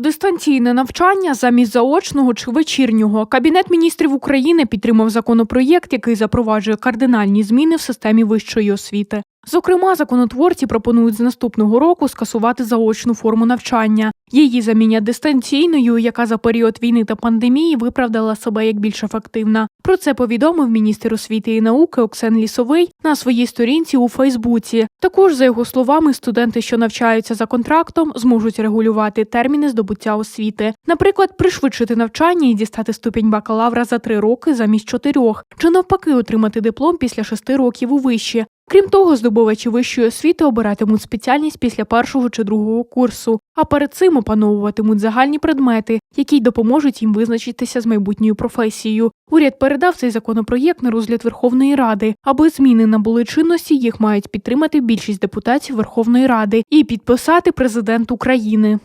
Дистанційне навчання замість заочного чи вечірнього. Кабінет міністрів України підтримав законопроєкт, який запроваджує кардинальні зміни в системі вищої освіти. Зокрема, законотворці пропонують з наступного року скасувати заочну форму навчання. Її замінять дистанційною, яка за період війни та пандемії виправдала себе як більш ефективна. Про це повідомив міністр освіти і науки Оксен Лісовий на своїй сторінці у Фейсбуці. Також, за його словами, студенти, що навчаються за контрактом, зможуть регулювати терміни здобуття освіти, наприклад, пришвидшити навчання і дістати ступінь бакалавра за три роки замість чотирьох, чи навпаки отримати диплом після шести років у виші. Крім того, здобувачі вищої освіти обиратимуть спеціальність після першого чи другого курсу, а перед цим опановуватимуть загальні предмети, які й допоможуть їм визначитися з майбутньою професією. Уряд передав цей законопроєкт на розгляд Верховної Ради. Аби зміни набули чинності, їх мають підтримати більшість депутатів Верховної Ради і підписати президент України.